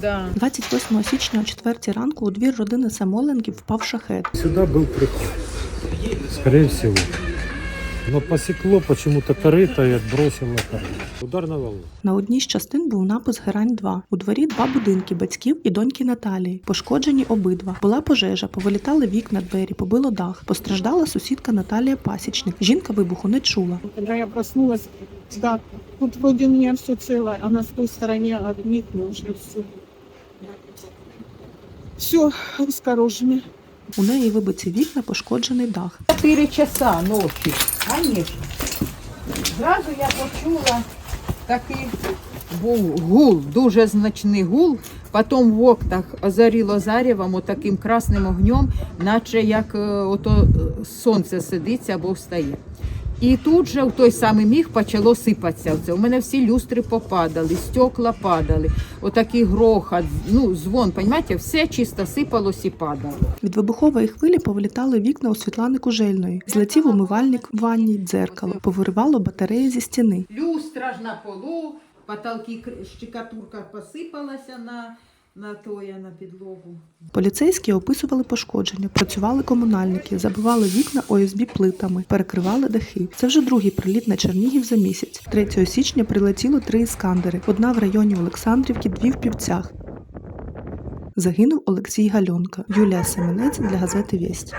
Да. 28 січня о 4 ранку у двір родини Самоленків впав шахет. Сюда був приход, скоріше всего. Но посекло почему-то корыто и отбросило корыто. Удар на волну. На одній з частин був напис Герань 2 У дворі два будинки батьків і доньки Наталії. Пошкоджені обидва. Була пожежа, повилітали вікна, двері, побило дах. Постраждала сусідка Наталія Пасічник. Жінка вибуху не чула. Когда я проснулась, да, тут вроде у меня все целое, а на той стороне отметно уже все. Все раскорожено. У неї вибиті вікна, пошкоджений дах. 4 часа ночі. Конечно. Зразу я почула такий був гул, дуже значний гул. Потім в окнах озаріло зарєвом таким красним огнем, наче як е, ото е, сонце сидиться або встає. І тут же в той самий міг почало сипатися. Оце. У мене всі люстри попадали, стекла падали, отакий грохот, ну, дзвон, розумієте, все чисто сипалось і падало. Від вибухової хвилі повилітали вікна у Світлани Кужельної. Злетів умивальник в ванні, дзеркало, повиривало батареї зі стіни. Люстра ж на полу, потолки штукатурка посипалася на, на я на підлогу. Поліцейські описували пошкодження, працювали комунальники, забивали вікна ОСБ плитами, перекривали дахи. Це вже другий приліт на Чернігів за місяць. 3 січня прилетіло три іскандери: одна в районі Олександрівки, дві в Півцях. Загинув Олексій Гальонка. Юлія Семенець для газети Вість.